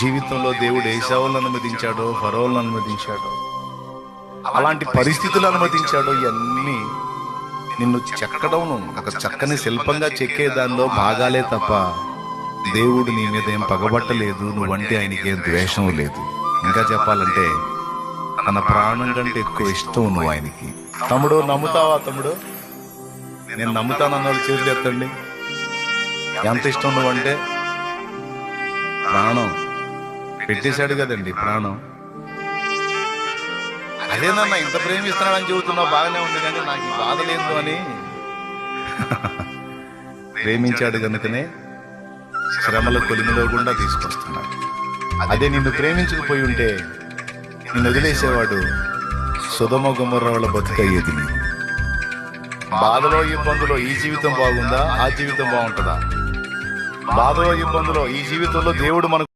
జీవితంలో దేవుడు ఏసావులను అనుమతించాడో ఫరోలను అనుమతించాడో అలాంటి పరిస్థితులు అనుమతించాడో ఇవన్నీ నిన్ను చెక్కడం ఒక చక్కని శిల్పంగా చెక్కే దానిలో భాగాలే తప్ప దేవుడు నీ మీద ఏం పగబట్టలేదు. నువ్వంటే ఆయనకి ఏం ద్వేషం లేదు. ఇంకా చెప్పాలంటే తన ప్రాణం కంటే ఎక్కువ ఇష్టం నువ్వు ఆయనకి. తమ్ముడు నమ్ముతావా తమ్ముడు? నేను నమ్ముతానన్న వాళ్ళు చేతులు ఎత్తండి. ఎంత ఇష్టం నువ్వంటే? ప్రాణం. పెట్టేశాడు కదండి ప్రాణం. అదేనన్నా ఇంత ప్రేమిస్తున్నాడని చెబుతున్నావు బాగానే ఉంది కానీ నాకు బాధ లేదు అని. ప్రేమించాడు కనుకనే శ్రమల కొలిమిలో గుండా తీసుకొస్తున్నాడు. అదే నిన్ను ప్రేమించకపోయి ఉంటే నిన్ను వదిలేసేవాడు సుధమ గుమ్మర్రవల బతుకయ్యేది బాధలో ఇబ్బందులో ఈ జీవితం బాగుందా? ఆ జీవితం బాగుంటుందా? బాధలో ఇబ్బందులో ఈ జీవితంలో దేవుడు మనకు